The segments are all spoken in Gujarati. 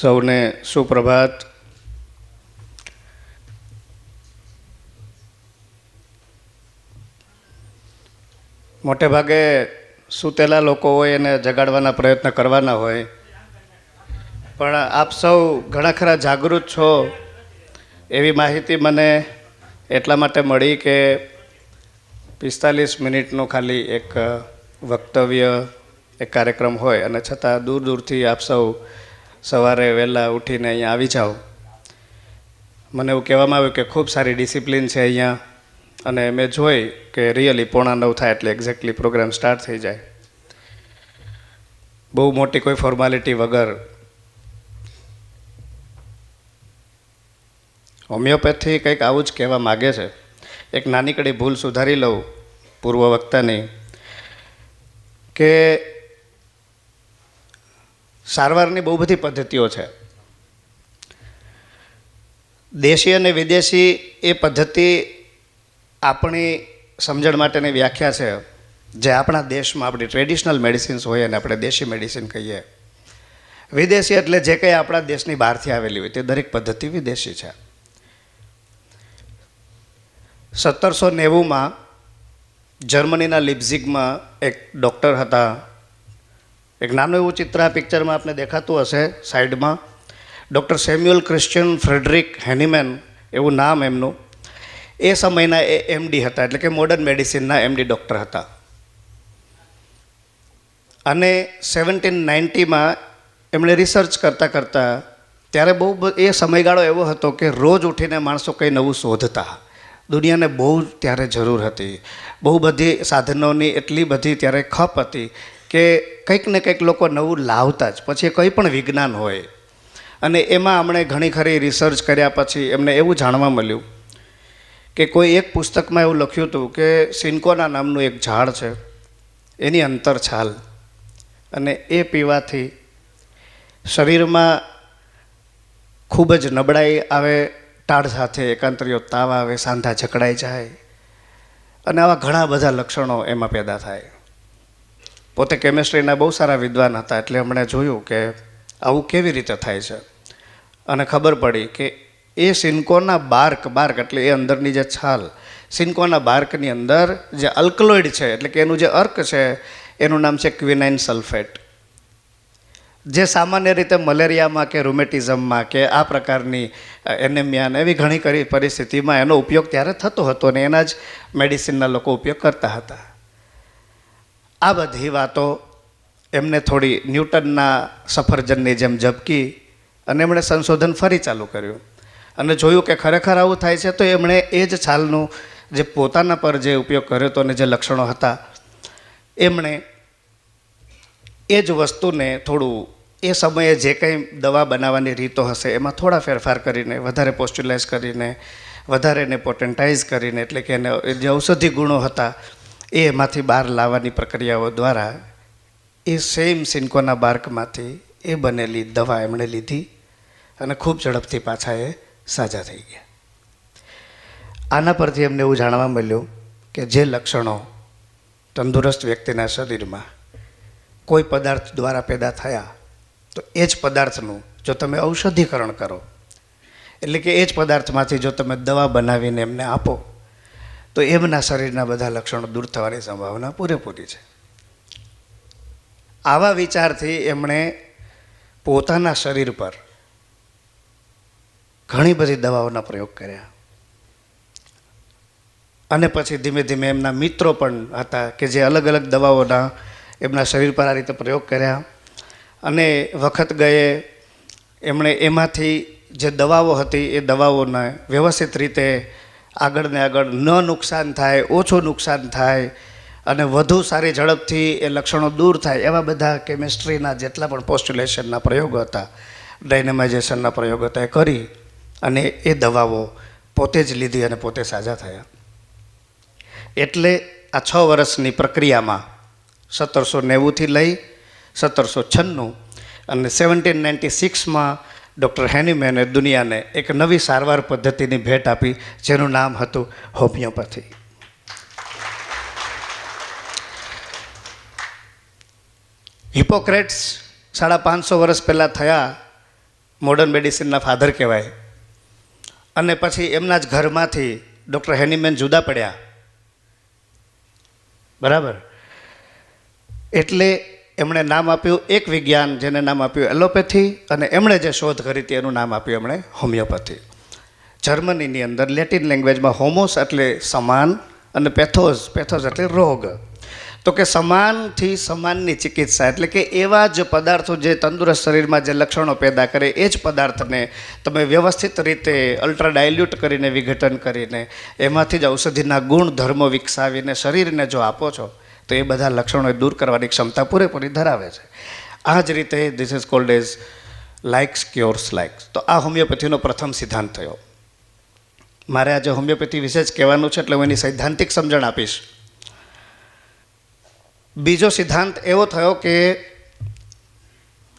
સૌને સુપ્રભાત. મોટે ભાગે સૂતેલા લોકો હોય એને જગાડવાના પ્રયત્ન કરવાના હોય. પણ આપ સૌ ઘણા ખરા જાગૃત છો. એવી માહિતી મને એટલા માટે મળી કે પિસ્તાલીસ મિનિટનું ખાલી એક વક્તવ્ય, એક કાર્યક્રમ હોય. અને છતાં દૂર દૂરથી આપ સૌ સવારે વહેલા ઉઠીને અહીંયા આવી જાઓ. મને એવું કહેવામાં આવ્યું કે ખૂબ સારી ડિસિપ્લિન છે અહીંયા અને મેં જોઈ કે રિયલી પોણા નવ થાય એટલે એક્ઝેક્ટલી પ્રોગ્રામ સ્ટાર્ટ થઈ જાય. બહુ મોટી કોઈ ફોર્માલિટી વગર હોમિયોપેથી કંઈક આવું જ કહેવા માગે છે. એક નાનીકડી ભૂલ સુધારી લઉં પૂર્વ વક્તાની કે સારવારની બહુ બધી પદ્ધતિઓ છે. દેશી અને વિદેશી એ પદ્ધતિ આપણી સમજણ માટેની વ્યાખ્યા છે. જે આપણા દેશમાં આપણી ટ્રેડિશનલ મેડિસિન્સ હોય અને આપણે દેશી મેડિસિન કહીએ. વિદેશી એટલે જે કંઈ આપણા દેશની બહારથી આવેલી હોય તે દરેક પદ્ધતિ વિદેશી છે. સત્તરસો નેવુંમાં જર્મનીના લિપ્ઝિગમાં એક ડૉક્ટર હતા એક નાનું એવું ચિત્ર આ પિક્ચરમાં આપને દેખાતું હશે સાઈડમાં. Doctor Samuel Christian Friedrich Hahnemann એવું નામ એમનું. એ સમયના એ એમડી હતા, એટલે કે મોડર્ન મેડિસિનના એમડી ડૉક્ટર હતા. અને સેવન્ટીન નાઇન્ટીમાં એમણે રિસર્ચ કરતાં કરતાં ત્યારે બહુ એ સમયગાળો એવો હતો કે રોજ ઉઠીને માણસો કંઈ નવું શોધતા. દુનિયાને બહુ ત્યારે જરૂર હતી. બહુ બધી સાધનોની એટલી બધી ત્યારે ખપ હતી કે કંઈક ને કંઈક લોકો નવું લાવતા જ. પછી એ કંઈ પણ વિજ્ઞાન હોય. અને એમાં અમણે ઘણી ખરી રિસર્ચ કર્યા પછી એમને એવું જાણવા મળ્યું કે કોઈ એક પુસ્તકમાં એવું લખ્યું હતું કે સિન્કોના નામનું એક ઝાડ છે. એની અંતર છાલ. અને એ પીવાથી શરીરમાં ખૂબ જ નબળાઈ આવે, ટાળ સાથે એકાંતરીઓ તાવ આવે, સાંધા જકડાઈ જાય. અને આવા ઘણા બધા લક્ષણો એમાં પેદા થાય. પોતે કેમિસ્ટ્રીના બહુ સારા વિદ્વાન હતા એટલે એમણે જોયું કે આવું કેવી રીતે થાય છે. અને ખબર પડી કે એ સિન્કોના બાર્ક બાર્ક એટલે એ અંદરની જે છાલ, સિન્કોના બાર્કની અંદર જે અલ્કલોઇડ છે, એટલે કે એનું જે અર્ક છે, એનું નામ છે ક્વિનાઇન સલ્ફેટ. જે સામાન્ય રીતે મલેરિયામાં કે રૂમેટિઝમમાં કે આ પ્રકારની એનેમિયાને એવી ઘણી કરી પરિસ્થિતિમાં એનો ઉપયોગ ત્યારે થતો હતો અને એના જ મેડિસિનના લોકો ઉપયોગ કરતા હતા. આ બધી વાતો એમને થોડી ન્યૂટનના સફરજનની જેમ ઝબકી અને એમણે સંશોધન ફરી ચાલુ કર્યું. અને જોયું કે ખરેખર આવું થાય છે, તો એમણે એ જ છાલનું જે પોતાના પર જે ઉપયોગ કર્યો હતો અને જે લક્ષણો હતા, એમણે એ જ વસ્તુને થોડું, એ સમયે જે કંઈ દવા બનાવવાની રીતો હશે, એમાં થોડા ફેરફાર કરીને, વધારે પોસ્ચ્યુલાઇઝ કરીને, વધારે એને પોટેન્ટાઇઝ કરીને, એટલે કે એને જે ઔષધિ ગુણો હતા એ એમાંથી બહાર લાવવાની પ્રક્રિયાઓ દ્વારા એ સેમ સિન્કોના બાર્કમાંથી એ બનેલી દવા એમણે લીધી અને ખૂબ ઝડપથી પાછા એ સાજા થઈ ગયા. આના પરથી એમને એવું જાણવા મળ્યું કે જે લક્ષણો તંદુરસ્ત વ્યક્તિના શરીરમાં કોઈ પદાર્થ દ્વારા પેદા થયા, તો એ જ પદાર્થનું જો તમે ઔષધિકરણ કરો, એટલે કે એ જ પદાર્થમાંથી જો તમે દવા બનાવીને એમને આપો તો એમના શરીરના બધા લક્ષણો દૂર થવાની સંભાવના પૂરેપૂરી છે. આવા વિચારથી એમણે પોતાના શરીર પર ઘણી બધી દવાઓના પ્રયોગ કર્યા. અને પછી ધીમે ધીમે એમના મિત્રો પણ હતા કે જે અલગ અલગ દવાઓના એમના શરીર પર આ રીતે પ્રયોગ કર્યા. અને વખત ગયે એમણે એમાંથી જે દવાઓ હતી એ દવાઓને વ્યવસ્થિત રીતે આગળ ને આગળ ન નુકસાન થાય, ઓછું નુકસાન થાય અને વધુ સારી ઝડપથી એ લક્ષણો દૂર થાય, એવા બધા કેમિસ્ટ્રીના જેટલા પણ પોસ્ટ્યુલેશનના પ્રયોગો હતા ડાયનેમાઇઝેશનના પ્રયોગો હતા, એ કરી અને એ દવાઓ પોતે જ લીધી અને પોતે સાજા થયા. એટલે આ છ વર્ષની પ્રક્રિયામાં સત્તરસો નેવુંથી લઈ સત્તરસો છન્નું અને સેવન્ટીન નાઇન્ટી સિક્સમાં ડૉક્ટર હેનીમેને દુનિયાને એક નવી સારવાર પદ્ધતિની ભેટ આપી, જેનું નામ હતું હોમિયોપેથી. હિપોક્રેટ્સ સાડા પાંચસો વર્ષ પહેલાં થયા મોડર્ન મેડિસિનના ફાધર કહેવાય. અને પછી એમના જ ઘરમાંથી ડૉક્ટર હેનીમેન જુદા પડ્યા. બરાબર? એટલે એમણે નામ આપ્યું એક વિજ્ઞાન જેને નામ આપ્યું એલોપેથી અને એમણે જે શોધ કરી હતી એનું નામ આપ્યું એમણે હોમિયોપેથી. જર્મનીની અંદર લેટિન લેંગ્વેજમાં હોમોસ એટલે સમાન અને પેથોઝ પેથોઝ એટલે રોગ. તો કે સમાનથી સમાનની ચિકિત્સા એટલે કે એવા જ પદાર્થો જે તંદુરસ્ત શરીરમાં જે લક્ષણો પેદા કરે એ જ પદાર્થને તમે વ્યવસ્થિત રીતે અલ્ટ્રા ડાયલ્યુટ કરીને વિઘટન કરીને એમાંથી જ ઔષધિના ગુણ ધર્મો વિકસાવીને શરીરને જો આપો છો તો એ બધા લક્ષણો દૂર કરવાની ક્ષમતા પૂરેપૂરી ધરાવે છે. આ જ રીતે this is called as likes cures likes તો આ હોમિયોપેથીનો પ્રથમ સિદ્ધાંત થયો. મારે આજે હોમિયોપેથી વિશે જ કહેવાનું છે એટલે હું એની સૈદ્ધાંતિક સમજણ આપીશ. બીજો સિદ્ધાંત એવો થયો કે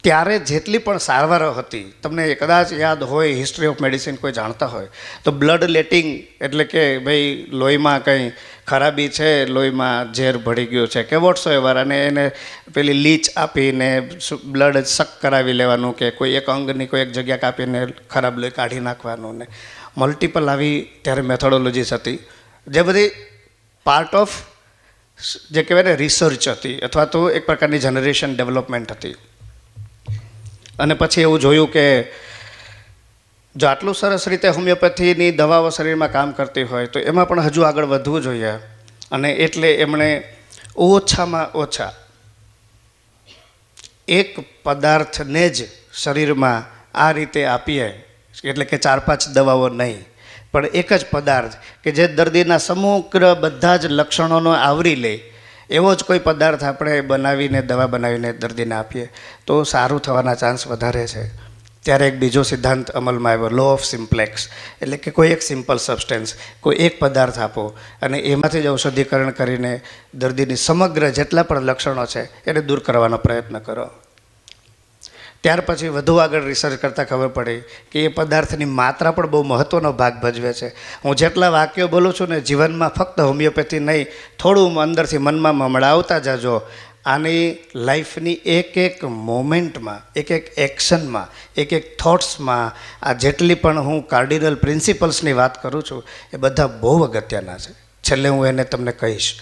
ત્યારે જેટલી પણ સારવારો હતી, તમને કદાચ યાદ હોય હિસ્ટ્રી ઓફ મેડિસિન કોઈ જાણતા હોય, તો બ્લડ લેટિંગ એટલે કે ભાઈ લોહીમાં કંઈ ખરાબી છે, લોહીમાં ઝેર ભળી ગયું છે, કે વોટ્સો એવર અને એને પેલી લીચ આપીને બ્લડ શક કરાવી લેવાનું કે કોઈ એક અંગની કોઈ એક જગ્યા કાપીને ખરાબ લોહી કાઢી નાખવાનું ને. મલ્ટિપલ આવી ત્યારે મેથોડોલોજીસ હતી. જે બધી પાર્ટ ઓફ જે કહેવાય ને રિસર્ચ હતી અથવા તો એક પ્રકારની જનરેશન ડેવલપમેન્ટ હતી. અને પછી એવું જોયું કે જો આટલું સરસ રીતે હોમિયોપેથીની દવાઓ શરીરમાં કામ કરતી હોય, તો એમાં પણ હજુ આગળ વધવું જોઈએ. અને એટલે એમણે ઓછામાં ઓછા એક પદાર્થને જ શરીરમાં આ રીતે આપીએ, એટલે કે ચાર પાંચ દવાઓ નહીં, પણ એક જ પદાર્થ કે જે દર્દીના સમગ્ર બધા જ લક્ષણોનો આવરી લે, એવો જ કોઈ પદાર્થ આપણે બનાવીને, દવા બનાવીને દર્દીને આપીએ, તો સારું થવાના ચાન્સ વધારે છે. ત્યારે એક બીજો સિદ્ધાંત અમલમાં આવ્યો લો ઓફ સિમ્પ્લેક્સ એટલે કે કોઈ એક સિમ્પલ સબસ્ટન્સ કોઈ એક પદાર્થ આપો અને એમાંથી જ ઔષધિકરણ કરીને દર્દીની સમગ્ર જેટલા પણ લક્ષણો છે, એને દૂર કરવાનો પ્રયત્ન કરો. ત્યાર પછી વધુ આગળ રિસર્ચ કરતાં ખબર પડી કે એ પદાર્થની માત્રા પણ બહુ મહત્ત્વનો ભાગ ભજવે છે. હું જેટલા વાક્યો બોલું છું ને જીવનમાં ફક્ત હોમિયોપેથી નહીં, થોડું અંદરથી મનમાં મમળાવતા જાજો. આની લાઈફની એક એક મોમેન્ટમાં, એક એક એક્શનમાં, એક એક થોટ્સમાં, આ જેટલી પણ હું કાર્ડિનલ પ્રિન્સિપલ્સની વાત કરું છું, એ બધા બહુ અગત્યના છે. છેલ્લે હું એને તમને કહીશ.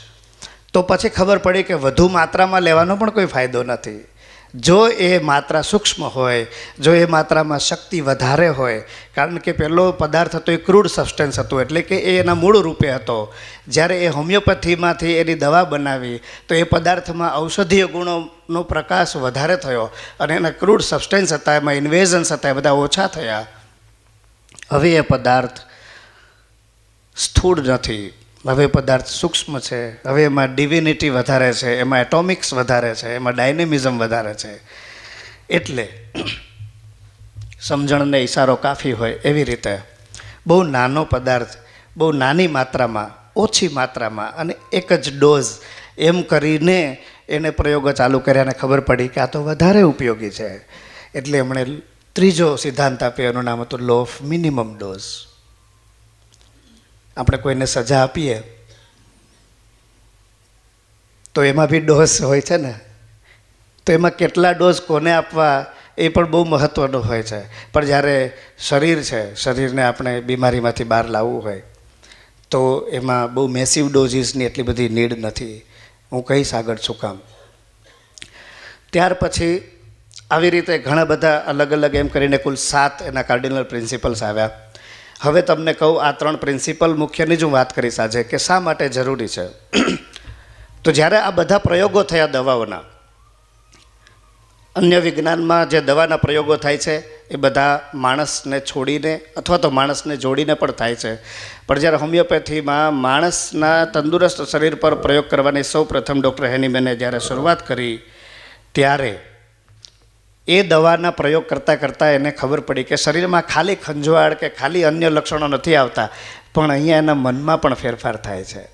તો પછી ખબર પડી કે વધુ માત્રામાં લેવાનો પણ કોઈ ફાયદો નથી. જો એ માત્રા સૂક્ષ્મ હોય, જો એ માત્રામાં શક્તિ વધારે હોય, કારણ કે પહેલો પદાર્થ હતો એ ક્રૂડ સબસ્ટન્સ હતો, એટલે કે એ એના મૂળ રૂપે હતો. જ્યારે એ હોમિયોપેથીમાંથી એની દવા બનાવી, તો એ પદાર્થમાં ઔષધીય ગુણોનો પ્રકાશ વધારે થયો અને એના ક્રૂડ સબસ્ટન્સ હતા, એમાં ઇન્વેઝન્સ હતા, એ બધા ઓછા થયા. હવે એ પદાર્થ સ્થૂળ નથી. હવે પદાર્થ સૂક્ષ્મ છે. હવે એમાં ડિવિનિટી વધારે છે, એમાં એટોમિક્સ વધારે છે, એમાં ડાયનેમિઝમ વધારે છે. એટલે સમજણને ઈશારો કાફી હોય એવી રીતે બહુ નાનો પદાર્થ, બહુ નાની માત્રામાં, ઓછી માત્રામાં અને એક જ ડોઝ એમ કરીને એને પ્રયોગો ચાલુ કર્યા અને ખબર પડી કે આ તો વધારે ઉપયોગી છે. એટલે એમણે ત્રીજો સિદ્ધાંત આપ્યો, એનું નામ હતું લો ઓફ મિનિમમ ડોઝ આપણે કોઈને સજા આપીએ, તો એમાં બી ડોઝ હોય છે ને? તો એમાં કેટલા ડોઝ કોને આપવા એ પણ બહુ મહત્ત્વનો હોય છે. પણ જ્યારે શરીર છે, શરીરને આપણે બીમારીમાંથી બહાર લાવવું હોય, તો એમાં બહુ મેસિવ ડોઝીસની એટલી બધી નીડ નથી. હું કહીશ આગળ છું કામ. ત્યાર પછી આવી રીતે ઘણા બધા અલગ અલગ એમ કરીને કુલ સાત એના કાર્ડિનલ પ્રિન્સિપલ્સ આવ્યા. હવે તમને કહું, આ ત્રણ પ્રિન્સિપલ મુખ્યની જ હું વાત કરીશ આજે, કે શા માટે જરૂરી છે? તો જ્યારે આ બધા પ્રયોગો થયા દવાઓના, અન્ય વિજ્ઞાનમાં જે દવાના પ્રયોગો થાય છે, એ બધા માણસને છોડીને અથવા તો માણસને જોડીને પણ થાય છે. પણ જ્યારે હોમિયોપેથીમાં માણસના તંદુરસ્ત શરીર પર પ્રયોગ કરવાની સૌ પ્રથમ ડૉક્ટર હેનીમેને જ્યારે શરૂઆત કરી, ત્યારે એ દવાના પ્રયોગ કરતાં કરતાં એને ખબર પડી કે શરીરમાં ખાલી ખંજવાળ કે ખાલી અન્ય લક્ષણો નથી આવતા, પણ અહીંયા એના મનમાં પણ ફેરફાર થાય છે.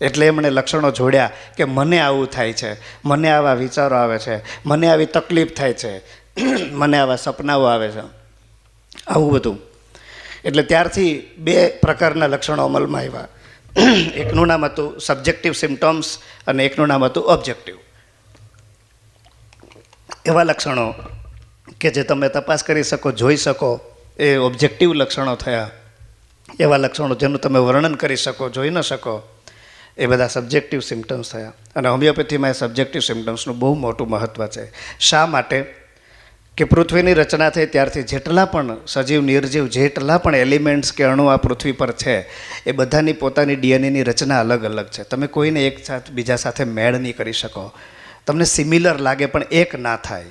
એટલે એમણે લક્ષણો જોડ્યા કે મને આવું થાય છે, મને આવા વિચારો આવે છે, મને આવી તકલીફ થાય છે, મને આવા સપનાઓ આવે છે. આવું બધું. એટલે ત્યારથી બે પ્રકારના લક્ષણો અમલમાં આવ્યા. એકનું નામ હતું સબ્જેક્ટિવ સિમ્ટમ્સ અને એકનું નામ હતું ઓબ્જેક્ટિવ એવા લક્ષણો કે જે તમે તપાસ કરી શકો, જોઈ શકો, એ ઓબ્જેક્ટિવ લક્ષણો થયા. એવા લક્ષણો જેનું તમે વર્ણન કરી શકો, જોઈ ન શકો, એ બધા સબ્જેક્ટિવ સિમ્ટમ્સ થયા. અને હોમિયોપેથીમાં એ સબ્જેક્ટિવ સિમ્ટમ્સનું બહુ મોટું મહત્ત્વ છે. શા માટે? કે પૃથ્વીની રચના થઈ ત્યારથી જેટલા પણ સજીવ, નિર્જીવ, જેટલા પણ એલિમેન્ટ્સ કે અણુ આ પૃથ્વી પર છે, એ બધાની પોતાની ડીએનએની રચના અલગ અલગ છે. તમે કોઈને એક સાથ, બીજા સાથે મેળ નહીં કરી શકો. તમને સિમિલર લાગે પણ એક ના થાય.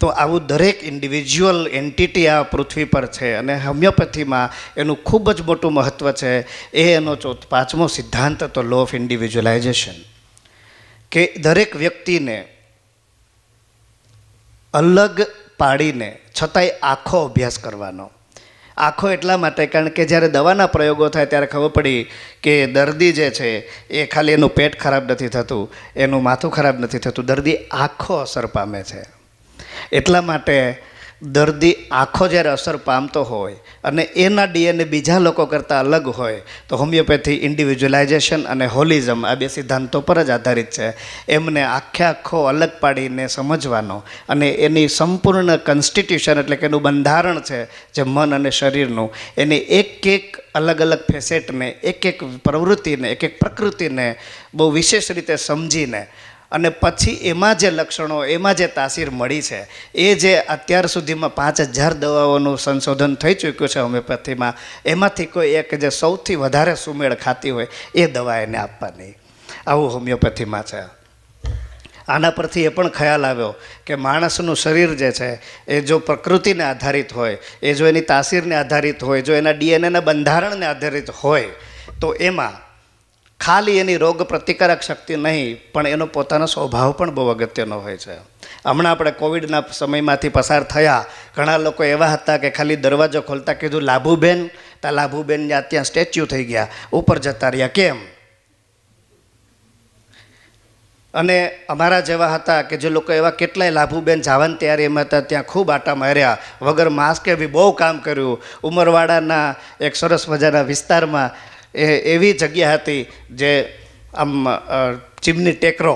તો આવું દરેક ઇન્ડિવિજ્યુઅલ એન્ટિટી આ પૃથ્વી પર છે અને હોમિયોપેથીમાં એનું ખૂબ જ મોટું મહત્ત્વ છે. એ એનો ચોથ પાંચમો સિદ્ધાંત હતો લો ઓફ ઇન્ડિવિજ્યુઅલાઇઝેશન કે દરેક વ્યક્તિને અલગ પાડીને છતાંય આખો અભ્યાસ કરવાનો. આખો એટલા માટે, કારણ કે જ્યારે દવાના પ્રયોગો થાય ત્યારે ખબર પડી કે દર્દી જે છે, એ ખાલી એનું પેટ ખરાબ નથી થતું, એનું માથું ખરાબ નથી થતું. દર્દી આખો અસર પામે છે. એટલા માટે દર્દી આખો જ્યારે અસર પામતો હોય અને એના ડીએનએ બીજા લોકો કરતાં અલગ હોય, તો હોમિયોપેથી ઇન્ડિવિજ્યુઅલાઇઝેશન અને હોલિઝમ આ બે સિદ્ધાંતો પર જ આધારિત છે. એમને આખે આખો અલગ પાડીને સમજવાનો અને એની સંપૂર્ણ કન્સ્ટિટ્યુશન એટલે કે એનું બંધારણ છે, જે મન અને શરીરનું, એની એક એક અલગ અલગ ફેસેટને એક એક પ્રવૃત્તિને, એક એક પ્રકૃતિને બહુ વિશેષ રીતે સમજીને અને પછી એમાં જે લક્ષણો, એમાં જે તાસીર મળી છે, એ જે અત્યાર સુધીમાં પાંચ હજાર દવાઓનું સંશોધન થઈ ચૂક્યું છે હોમિયોપેથીમાં એમાંથી કોઈ એક જે સૌથી વધારે સુમેળ ખાતી હોય, એ દવા એને આપવાની. આવું હોમિયોપેથીમાં છે. આના પરથી એ પણ ખ્યાલ આવ્યો કે માણસનું શરીર જે છે, એ જો પ્રકૃતિને આધારિત હોય, એ જો એની તાસીરને આધારિત હોય, જો એના ડીએનએના બંધારણને આધારિત હોય, તો એમાં ખાલી એની રોગ પ્રતિકારક શક્તિ નહીં, પણ એનો પોતાનો સ્વભાવ પણ બહુ અગત્યનો હોય છે. હમણાં આપણે કોવિડના સમયમાંથી પસાર થયા, ઘણા લોકો એવા હતા કે ખાલી દરવાજો ખોલતા કીધું, લાભુબેન, તા લાભુબેન ત્યાં ત્યાં સ્ટેચ્યુ થઈ ગયા, ઉપર જતા રહ્યા. કેમ? અને અમારા જેવા હતા કે જે લોકો એવા કેટલાય લાભુબેન જાવાની તૈયારીમાં હતા, ત્યાં ખૂબ આટા માર્યા, વગર માસ્કે બી બહુ કામ કર્યું. ઉમરવાડાના એક સરસ મજાના વિસ્તારમાં એ એવી જગ્યા હતી જે આમ ચીમની ટેકરો.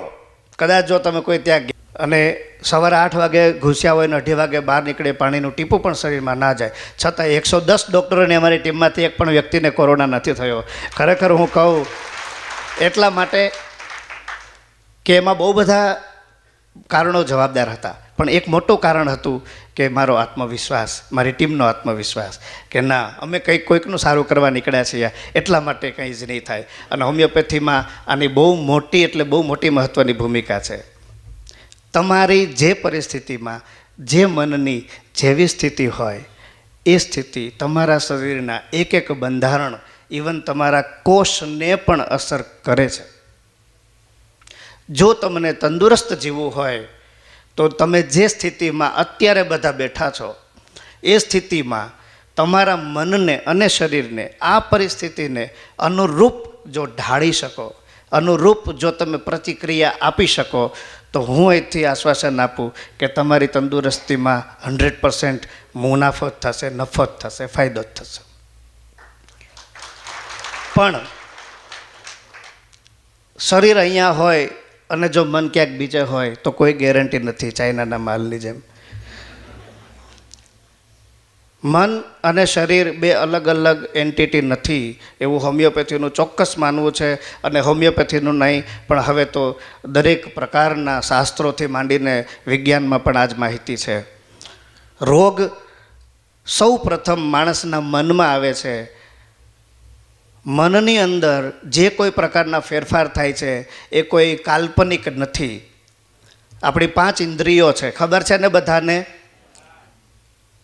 કદાચ જો તમે કોઈ ત્યાં અને સવારે આઠ વાગે ઘૂસ્યા હોય ને અઢી વાગે બહાર નીકળે, પાણીનું ટીપું પણ શરીરમાં ના જાય. છતાં એકસો દસ ડૉક્ટરોને અમારી ટીમમાંથી એક પણ વ્યક્તિને કોરોના નથી થયો. ખરેખર હું કહું, એટલા માટે કે એમાં બહુ બધા કારણો જવાબદાર હતા. પણ એક મોટું કારણ હતું કે મારો આત્મવિશ્વાસ, મારી ટીમનો આત્મવિશ્વાસ, કે ના, અમે કંઈક કોઈકનું સારું કરવા નીકળ્યા છીએ, એટલા માટે કંઈ જ નહીં થાય. અને હોમિયોપેથીમાં આની બહુ મોટી એટલે બહુ મોટી મહત્ત્વની ભૂમિકા છે. તમારી જે પરિસ્થિતિમાં જે મનની જેવી સ્થિતિ હોય, એ સ્થિતિ તમારા શરીરના એક એક બંધારણ, ઇવન તમારા કોષને પણ અસર કરે છે. જો તમને તંદુરસ્ત જીવવું હોય તો તમે જે સ્થિતિમાં અત્યારે બધા બેઠા છો, એ સ્થિતિમાં તમારા મનને અને શરીરને, આ પરિસ્થિતિને અનુરૂપ જો ઢાળી શકો, અનુરૂપ જો તમે પ્રતિક્રિયા આપી શકો, તો હું અહીંથી આશ્વાસન આપું કે તમારી તંદુરસ્તીમાં હંડ્રેડ પર્સન્ટ મુનાફો જ થશે, નફો જ થશે, ફાયદો જ થશે. પણ શરીર અહીંયા હોય અને જો મન ક્યાંક બીજે હોય તો કોઈ ગેરંટી નથી ચાઇનાના માલની જેમ. મન અને શરીર બે અલગ અલગ એન્ટિટી નથી એવું હોમિયોપેથીનું ચોક્કસ માનવું છે અને હોમિયોપેથીનું નહીં, પણ હવે તો દરેક પ્રકારના શાસ્ત્રોથી માંડીને વિજ્ઞાનમાં પણ આ જ માહિતી છે. રોગ સૌ પ્રથમ માણસના મનમાં આવે છે. મનની અંદર જે કોઈ પ્રકારના ફેરફાર થાય છે, એ કોઈ કાલ્પનિક નથી. આપણી પાંચ ઇન્દ્રિયો છે, ખબર છે ને બધાને?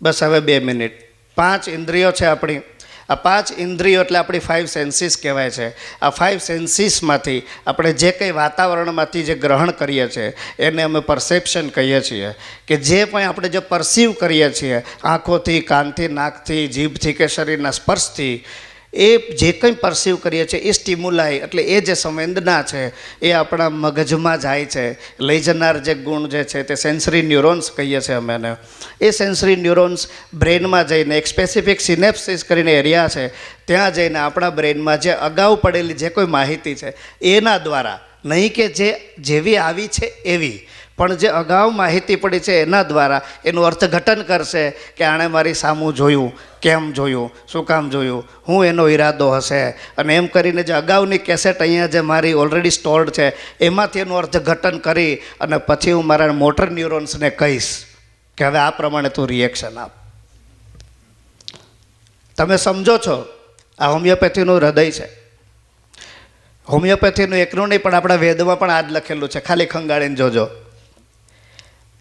બસ હવે બે મિનિટ. પાંચ ઇન્દ્રિયો છે આપણી. આ પાંચ ઇન્દ્રિયો એટલે આપણી ફાઇવ સેન્સીસ કહેવાય છે. આ ફાઇવ સેન્સીસમાંથી આપણે જે કંઈ વાતાવરણમાંથી જે ગ્રહણ કરીએ છીએ, એને અમે પરસેપ્શન કહીએ છીએ. કે જે પણ આપણે જે પરસીવ કરીએ છીએ, આંખોથી, કાનથી, નાકથી, જીભથી કે શરીરના સ્પર્શથી એ જે કંઈ પરસીવ કરીએ છીએ, એ સ્ટિમ્યુલાઈ એટલે એ જે સંવેદના છે, એ આપણા મગજમાં જાય છે. લઈ જનાર જે ગુણ જે છે, તે સેન્સરી ન્યુરોન્સ કહીએ છીએ અમે એને. એ સેન્સરી ન્યુરોન્સ બ્રેનમાં જઈને, એક સ્પેસિફિક સિનેપ્સિસ કરીને એરિયા છે, ત્યાં જઈને આપણા બ્રેનમાં જે અગાઉ પડેલી જે કોઈ માહિતી છે, એના દ્વારા, નહીં કે જે જેવી આવી છે એવી પણ જે અગાઉ માહિતી પડી છે એના દ્વારા એનું અર્થઘટન કરશે કે આણે મારી સામું જોયું, કેમ જોયું, શું કામ જોયું, હું એનો ઈરાદો હશે. અને એમ કરીને જે અગાઉની કેસેટ અહીંયા જે મારી ઓલરેડી સ્ટોર્ડ છે, એમાંથી એનું અર્થઘટન કરી અને પછી હું મારા મોટર ન્યુરોન્સને કહીશ કે હવે આ પ્રમાણે તું રિએક્શન આપ. તમે સમજો છો, આ હોમિયોપેથીનું હૃદય છે. હોમિયોપેથીનું એકનું નહીં, પણ આપણા વેદમાં પણ આ જ લખેલું છે. ખાલી ખંગાળીને જોજો.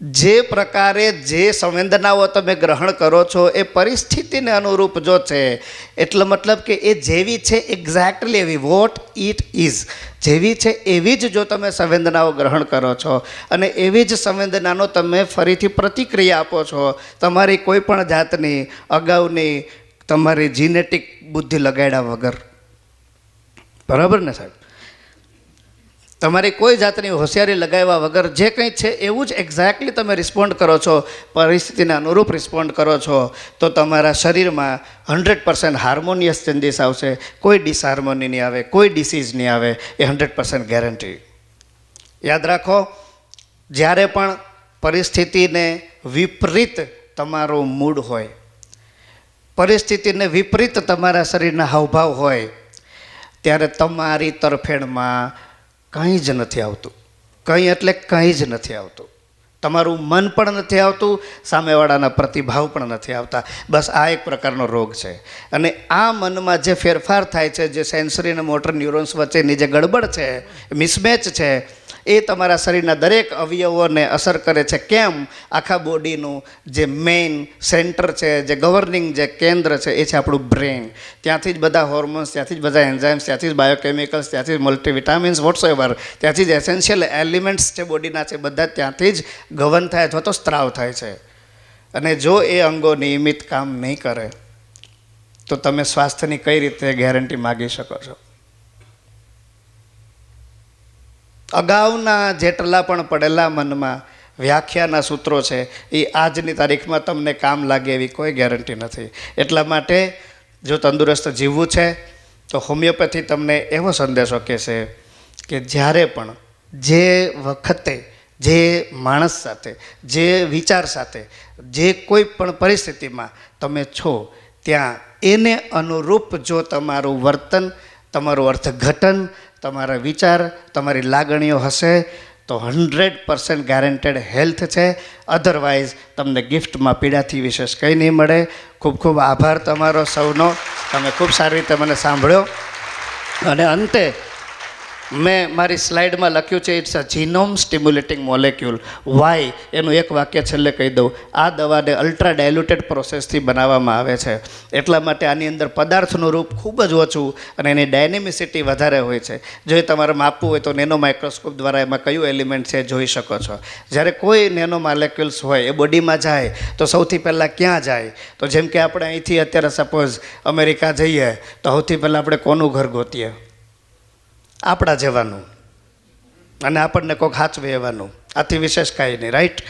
જે પ્રકારે જે સંવેદનાઓ તમે ગ્રહણ કરો છો, એ પરિસ્થિતિને અનુરૂપ જો છે, એટલે મતલબ કે એ જેવી છે એક્ઝેક્ટલી એવી વોટ ઇટ ઇઝ જેવી છે એવી જ જો તમે સંવેદનાઓ ગ્રહણ કરો છો અને એવી જ સંવેદનાનો તમે ફરીથી પ્રતિક્રિયા આપો છો, તમારી કોઈ પણ જાતની, અગાઉની તમારી જીનેટિક બુદ્ધિ લગાડ્યા વગર. બરાબર ને સાહેબ? તમારી કોઈ જાતની હોશિયારી લગાવ્યા વગર જે કંઈ છે એવું જ એક્ઝેક્ટલી તમે રિસ્પોન્ડ કરો છો, પરિસ્થિતિને અનુરૂપ રિસ્પોન્ડ કરો છો, તો તમારા શરીરમાં હંડ્રેડ પર્સન્ટ હાર્મોનિયસ ચેન્જીસ આવશે. કોઈ ડિસહાર્મોની નહીં આવે, કોઈ ડિસીઝ નહીં આવે, એ હંડ્રેડ પર્સન્ટ ગેરંટી યાદ રાખો, જ્યારે પણ પરિસ્થિતિને વિપરીત તમારું મૂડ હોય, પરિસ્થિતિને વિપરીત તમારા શરીરના હાવભાવ હોય, ત્યારે તમારી તરફેણમાં કંઈ જ નથી આવતું. કંઈ એટલે કંઈ જ નથી આવતું. તમારું મન પણ નથી આવતું, સામેવાળાના પ્રતિભાવ પણ નથી આવતા. બસ આ એક પ્રકારનો રોગ છે. અને આ મનમાં જે ફેરફાર થાય છે, જે સેન્સરી અને મોટર ન્યુરોન્સ વચ્ચેની જે ગડબડ છે મિસમેચ છે એ તમારા શરીરના દરેક અવયવોને અસર કરે છે. કેમ? આખા બોડીનું જે મેઇન સેન્ટર છે, જે ગવર્નિંગ જે કેન્દ્ર છે, એ છે આપણું બ્રેન ત્યાંથી જ બધા હોર્મોન્સ ત્યાંથી જ બધા એન્ઝાઇમ્સ ત્યાંથી જ બાયોકેમિકલ્સ ત્યાંથી જ મલ્ટીવિટામિન્સ વોટ્સ એવર ત્યાંથી જ એસેન્શિયલ એલિમેન્ટ્સ છે બોડીના છે, બધા ત્યાંથી જ ગવન થાય અથવા તો સ્ત્રાવ થાય છે. અને જો એ અંગો નિયમિત કામ નહીં કરે, તો તમે સ્વાસ્થ્યની કઈ રીતે ગેરંટી માગી શકો છો? અગાઉના જેટલા પણ પડેલા મનમાં વ્યાખ્યાના સૂત્રો છે, એ આજની તારીખમાં તમને કામ લાગે એવી કોઈ ગેરંટી નથી. એટલા માટે જો તંદુરસ્ત જીવવું છે, તો હોમિયોપેથી તમને એવો સંદેશો કહેશે કે જ્યારે પણ જે વખતે, જે માણસ સાથે, જે વિચાર સાથે, જે કોઈ પણ પરિસ્થિતિમાં તમે છો, ત્યાં એને અનુરૂપ જો તમારું વર્તન, તમારું અર્થઘટન તમારા વિચાર, તમારી લાગણીઓ હશે તો હંડ્રેડ પર્સન્ટ ગેરંટેડ હેલ્થ છે. અધરવાઇઝ તમને ગિફ્ટમાં પીડાથી વિશેષ કંઈ નહીં મળે. ખૂબ ખૂબ આભાર તમારો સૌનો. તમે ખૂબ સારી રીતે મને સાંભળ્યો. અને અંતે મેં મારી સ્લાઇડમાં લખ્યું છે it's a genome stimulating molecule why એનું એક વાક્ય છેલ્લે કહી દઉં. આ દવાને અલ્ટ્રા ડાયલ્યુટેડ પ્રોસેસથી બનાવવામાં આવે છે. એટલા માટે આની અંદર પદાર્થનું રૂપ ખૂબ જ ઓછું અને એની ડાયનેમિસિટી વધારે હોય છે. જો એ તમારે માપવું હોય તો નેનો માઇક્રોસ્કોપ દ્વારા એમાં કયું એલિમેન્ટ છે જોઈ શકો છો. જ્યારે કોઈ નેનો મોલેક્યુલ્સ હોય, એ બોડીમાં જાય, તો સૌથી પહેલાં ક્યાં જાય? તો જેમ કે આપણે અહીંથી અત્યારે સપોઝ અમેરિકા જઈએ, તો સૌથી પહેલાં આપણે કોનું ઘર ગોતીએ? આપણા જવાનું. અને આપણને કોઈક હાચવે એવાનું. આથી વિશેષ કાંઈ નહીં રાઈટ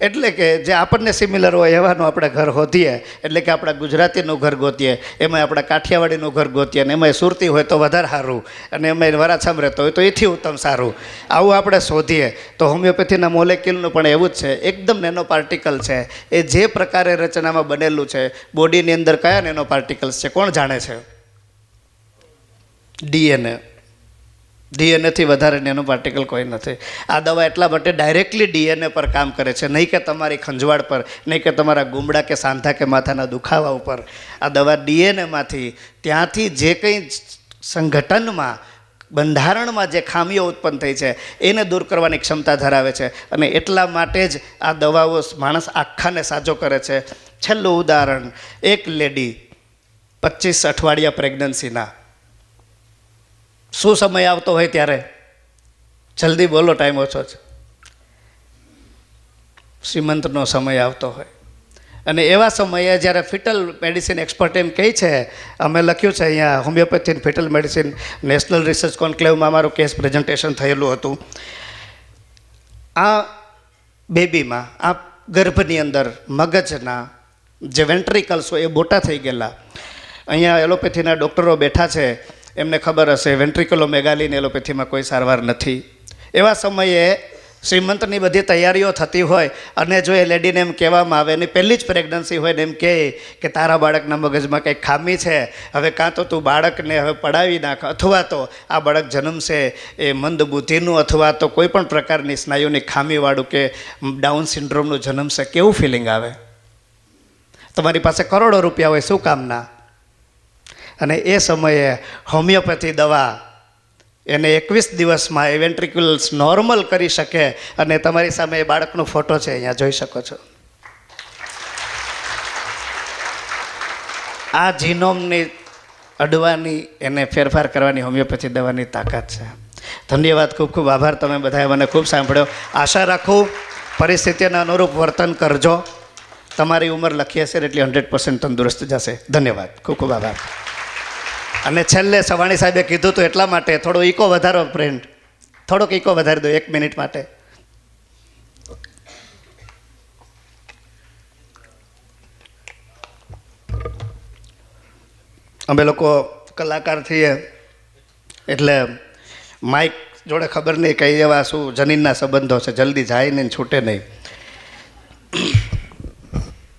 એટલે કે જે આપણને સિમિલર હોય એવાનું આપણે ઘર શોધીએ એટલે કે આપણા ગુજરાતીનું ઘર ગોતીએ, એમાં આપણા કાઠિયાવાડીનું ઘર ગોતીએ, અને એમાં સુરતી હોય તો વધારે સારું, અને એમાં વરાછામ રહેતો હોય તો એથી ઉત્તમ સારું. આવું આપણે શોધીએ. તો હોમિયોપેથીના મોલેક્યુલનું પણ એવું જ છે. એકદમ નેનો પાર્ટિકલ છે. એ જે પ્રકારે રચનામાં બનેલું છે બોડીની અંદર કયા નેનો પાર્ટિકલ્સ છે, કોણ જાણે છે? ડીએનએ ડીએનએથી વધારે નેનો પાર્ટિકલ કોઈ નથી. આ દવા એટલા માટે ડાયરેક્ટલી ડીએનએ પર કામ કરે છે. નહીં કે તમારી ખંજવાળ પર, નહીં કે તમારા ગુમડા કે સાંધા કે માથાના દુખાવા ઉપર. આ દવા ડીએનએમાંથી ત્યાંથી જે કંઈ સંગઠનમાં, બંધારણમાં જે ખામીઓ ઉત્પન્ન થઈ છે, એને દૂર કરવાની ક્ષમતા ધરાવે છે. અને એટલા માટે જ આ દવાઓ માણસ આખાને સાજો કરે છે. છેલ્લું ઉદાહરણ, એક લેડી પચીસ અઠવાડિયા પ્રેગ્નન્સીના શું સમય આવતો હોય ત્યારે? જલ્દી બોલો ટાઈમ ઓછો છે. શ્રીમંતનો સમય આવતો હોય. અને એવા સમયે જ્યારે ફિટલ મેડિસિન એક્સપર્ટ એમ કહે છે, અમે લખ્યું છે અહીંયા homeopathy foetal medicine national research કોન્ક્લેવમાં મારું કેસ પ્રેઝન્ટેશન થયેલું હતું. આ બેબીમાં, આ ગર્ભની અંદર મગજના જે વેન્ટ્રિકલ્સ હોય એ મોટા થઈ ગયેલા. અહીંયા એલોપેથીના ડૉક્ટરો બેઠા છે. એમને ખબર હશે વેન્ટ્રિકલો મેગાલીન એલોપેથીમાં કોઈ સારવાર નથી. એવા સમયે શ્રીમંતની બધી તૈયારીઓ થતી હોય અને જો એ લેડીને એમ કહેવામાં આવે, એની પહેલી જ પ્રેગ્નન્સી હોય ને એમ કહે કે તારા બાળકના મગજમાં કંઈક ખામી છે, હવે કાં તો તું બાળકને હવે પડાવી નાખ, અથવા તો આ બાળક જન્મશે એ મંદ બુદ્ધિનું, અથવા તો કોઈ પણ પ્રકારની સ્નાયુની ખામીવાળું કે ડાઉન સિન્ડ્રોમનું જન્મશે, કેવું ફિલિંગ આવે? તમારી પાસે કરોડો રૂપિયા હોય, શું કામના? અને એ સમયે હોમિયોપેથી દવા એને એકવીસ દિવસમાં એ નોર્મલ કરી શકે અને તમારી સામે એ બાળકનો ફોટો છે, અહીંયા જોઈ શકો છો. આ જીનોમની અડવાની એને ફેરફાર કરવાની હોમિયોપેથી દવાની તાકાત છે. ધન્યવાદ, ખૂબ ખૂબ આભાર તમે બધાએ મને ખૂબ સાંભળ્યો. આશા રાખું પરિસ્થિતિના અનુરૂપ વર્તન કરજો. તમારી ઉંમર લખી હશે એટલે હંડ્રેડ પર્સન્ટ તંદુરસ્ત જશે. ધન્યવાદ, ખૂબ ખૂબ આભાર. અને છેલ્લે સવાણી સાહેબે કીધું તો એટલા માટે, થોડો ઇકો વધારો ફ્રેન્ડ થોડોક ઇકો વધારી દો, એક મિનિટ માટે. અમે લોકો કલાકાર છીએ એટલે માઇક જોડે ખબર નહીં, કઈ એવા શું જનીનના સંબંધો છે, જલ્દી જાય નહીં, છૂટે નહીં.